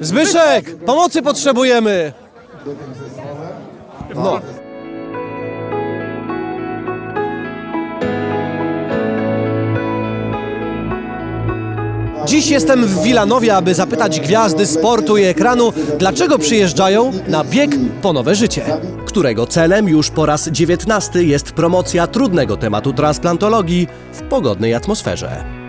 Zbyszek, pomocy potrzebujemy! No. Dziś jestem w Wilanowie, aby zapytać gwiazdy sportu i ekranu, dlaczego przyjeżdżają na bieg po nowe życie. którego celem już po raz 19 jest promocja trudnego tematu transplantologii w pogodnej atmosferze.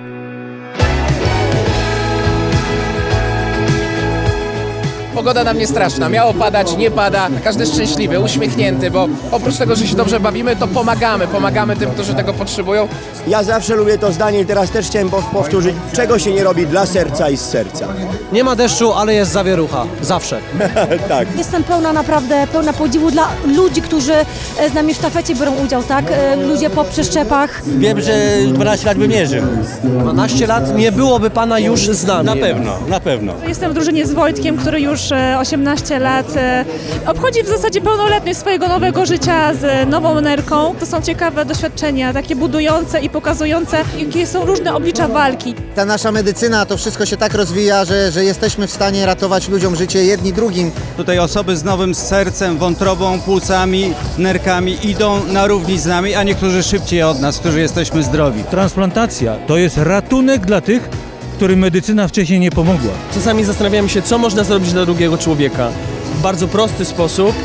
Pogoda nam nie straszna, miało padać, nie pada, każdy szczęśliwy, uśmiechnięty, bo oprócz tego, że się dobrze bawimy, to pomagamy, pomagamy tym, którzy tego potrzebują. Ja zawsze lubię to zdanie i teraz też chciałem pow- powtórzyć, czego się nie robi dla serca i z serca. Nie ma deszczu, ale jest zawierucha. Zawsze. tak. Jestem pełna naprawdę, pełna podziwu dla ludzi, którzy e, z nami w sztafecie biorą udział, tak? E, Ludzie po przeszczepach. Wiem, że 12 lat bym nie żył. 12 lat nie byłoby pana już z nami. Na pewno, na pewno. Jestem w drużynie z Wojtkiem, który już e, 18 lat e, obchodzi w zasadzie pełnoletność swojego nowego życia z nową nerką. To są ciekawe doświadczenia, takie budujące i pokazujące, jakie są różne oblicza walki. ta nasza medycyna, to wszystko się tak rozwija, że, że jesteśmy w stanie ratować ludziom życie jedni drugim. Tutaj osoby z nowym sercem, wątrobą, płucami, nerkami idą na równi z nami, a niektórzy szybciej od nas, którzy jesteśmy zdrowi. Transplantacja to jest ratunek dla tych, którym medycyna wcześniej nie pomogła. Czasami zastanawiam się, co można zrobić dla drugiego człowieka. W bardzo prosty sposób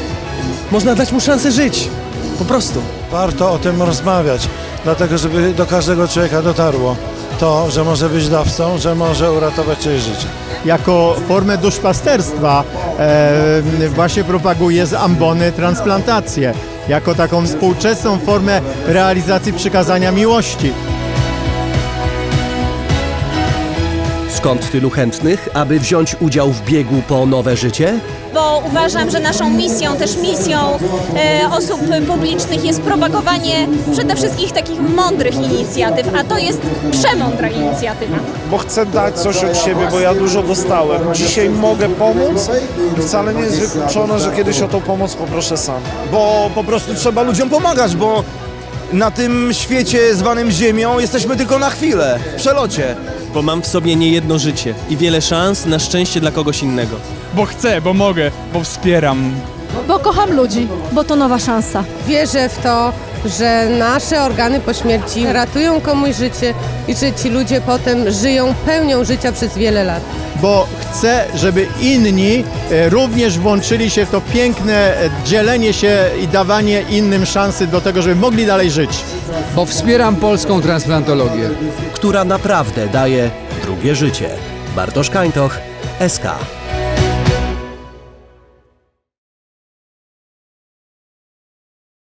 można dać mu szansę żyć. Po prostu. Warto o tym rozmawiać, dlatego żeby do każdego człowieka dotarło to, że może być dawcą, że może uratować czyjeś życie. jako formę duszpasterstwa e, właśnie propaguje z ambony transplantację, jako taką współczesną formę realizacji przykazania miłości. Skąd tylu chętnych, aby wziąć udział w biegu po nowe życie? Bo uważam, że naszą misją, też misją e, osób publicznych jest propagowanie przede wszystkim takich mądrych inicjatyw, a to jest przemądra inicjatywa. Bo chcę dać coś od siebie, bo ja dużo dostałem. Dzisiaj mogę pomóc i wcale nie jest wykluczone, że kiedyś o tą pomoc poproszę sam. Bo po prostu trzeba ludziom pomagać, bo na tym świecie zwanym Ziemią jesteśmy tylko na chwilę, w przelocie. Bo mam w sobie niejedno życie i wiele szans na szczęście dla kogoś innego. Bo chcę, bo mogę, bo wspieram. Bo kocham ludzi. Bo to nowa szansa. Wierzę w to, że nasze organy po śmierci ratują komuś życie i że ci ludzie potem żyją pełnią życia przez wiele lat. Bo chcę, żeby inni e, również włączyli się w to piękne e, dzielenie się i dawanie innym szansy do tego, żeby mogli dalej żyć. Bo wspieram polską transplantologię. która naprawdę daje drugie życie. Bartosz Kańtoch, SK.